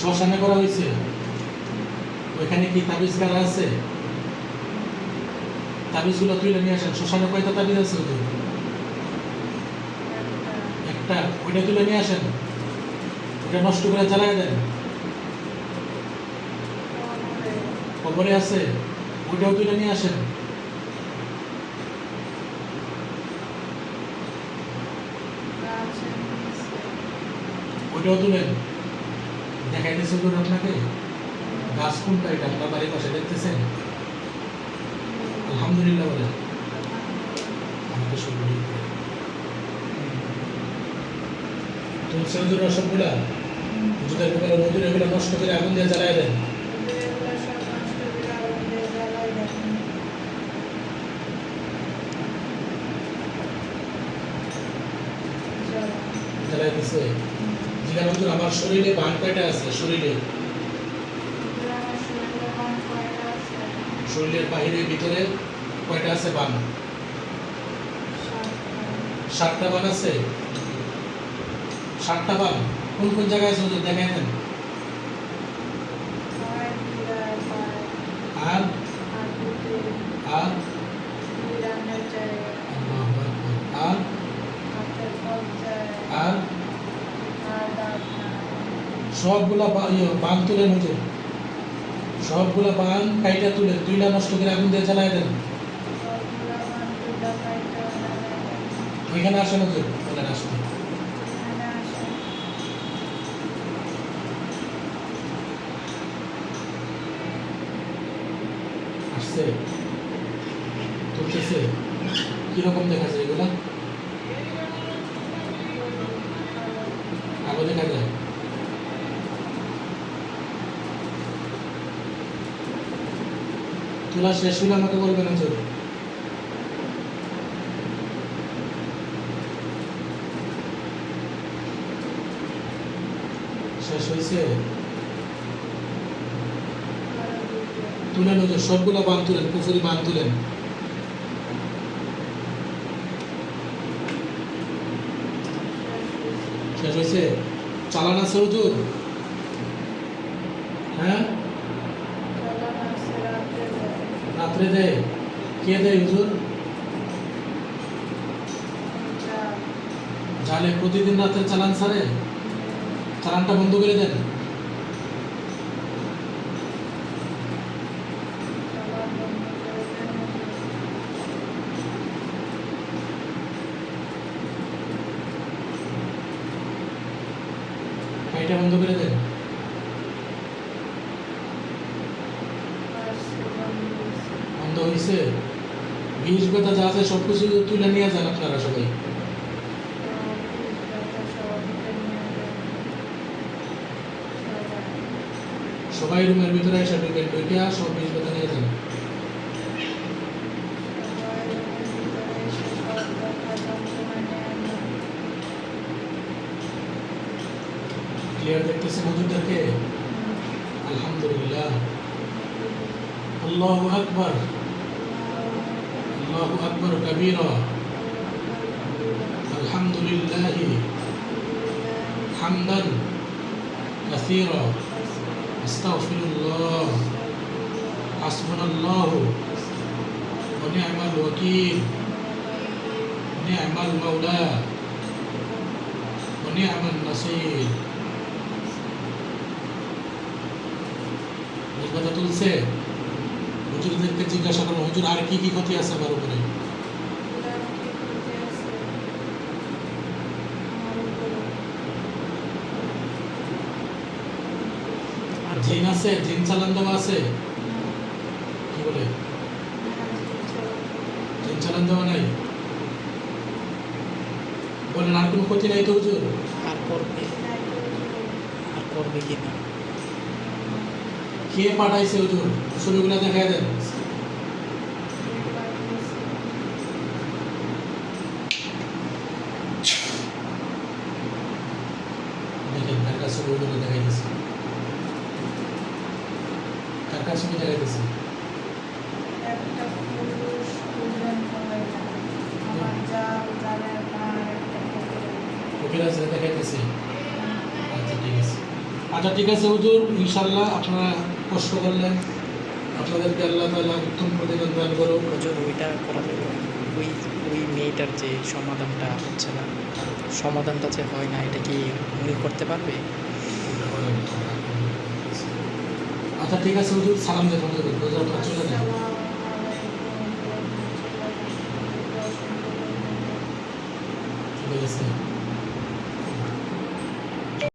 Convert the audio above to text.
শ্মশানে করা হয়েছে? ওইখানে কি তাবিজ গাড়া আছে? তাবিজগুলো তুলে নিয়ে আসেন। শ্মশানে কয়টা তাবিজ আছে ওদের? একটা। ওইটা তুলে নিয়ে আসেন। ওটা নষ্ট করে জ্বালায় দেন। কবরে আছে? ওইটাও তুলে নিয়ে আসেন। ওইটাও তুলেন দেখাইতেছে তো আপনাকে? গাছ কোনটা এটা? আপনার বাড়ির পাশে দেখতেছেন? আলহামদুলিল্লাহ বলে। আমাকে শুরু করি তুলসী হুজুর সবগুলা হুজুরের ব্যাপারে নদীর এগুলো নষ্ট করে আগুন দিয়ে জ্বালায় দেন। জ্বালায় দিছে। হুজুর আমার শরীরে বান কয়টা আছে, শরীরে। শরীরের বাহিরে ভিতরে কয়টা আছে বান সাতটা বান আছে? সাতটা বান কোন কোন জায়গায় আছে? হুজুর দেখাই দেন আর আর আল্লাহু আকবার। আর আর সবগুলা বান তুলে হুজুর সবগুলা বান কাইটা তুলে তুইলা নষ্ট করে আগুন দিয়ে জ্বালায় দেন। ওইখানে আসেন হুজুর বলেন আসতে আসছে? তুলতেছে? কীরকম দেখা যায় এগুলা? আলো দেখা যায়? তোলা শেষ হলে আমাকে বলবেন হুজুর শেষ হয়েছে? তুলেন হুজুর সবগুলো বান তুলেন পুকুরি বান তুলেন শেষ হয়েছে? চালান আছে হ্যাঁ? রাত্রে দেয় কে দেয় হুজুর? জানে প্রতিদিন রাত্রে চালান সারে চালানটা বন্ধ করে দেন। গাড়িটা বন্ধ করে দেন। বন্ধ হয়েছে বিষ বেতা যা আছে সব কিছু তুলে নিয়ে যান আপনারা সবাই। সবাই রুমের ভিতরে এসে ঢুকেন, ঢুকে সব বিষ বেতা নিয়ে যান। আলহামদুলিল্লাহ। আল্লাহু আকবার। আল্লাহু আকবার কবীরা আলহামদুলিল্লাহ হামদান কাসীরা আস্তাগফিরুল্লাহ হাসবুনাল্লাহু ওয়া নি'মাল ওয়াকিল নি'মাল মাওলা ওয়া নি'মান নাসীর এই কথা তুলছে হুজুরদেরকে জিজ্ঞাসা করো হুজুর, আর কি কি ক্ষতি আছে আমার উপরে? জিন আছে? জিন চালান দেওয়া আছে? কি বলে? জিন চালান দেওয়া নাই? বলেন, আর কোনো ক্ষতি নাই তো, হুজুর? আর করবে? আর করবে কি না? কে পাঠাইছে হুজুর ছবিগুলো দেখায় দেন দেখেন কার কাছে ছবিগুলো দেখাই দিছে। কার কাছে ছবি দেখাই দিছে। কবিরাজ দেখাই ঠিক আছে। আচ্ছা ঠিক আছে, হুজুর ইনশাল্লাহ আপনারা প্রশ্ন করলেন আপনাদেরকে আল্লাহ তালা উত্তম প্রতিদান দান করো প্রচুর ওইটা করা যাবে ওই ওই মেয়েটার যে সমাধানটা হচ্ছে না সমাধানটা যে হয় না এটা কি উনি করতে পারবে? আচ্ছা ঠিক আছে হুজুর সালাম দেখুন চলে যান।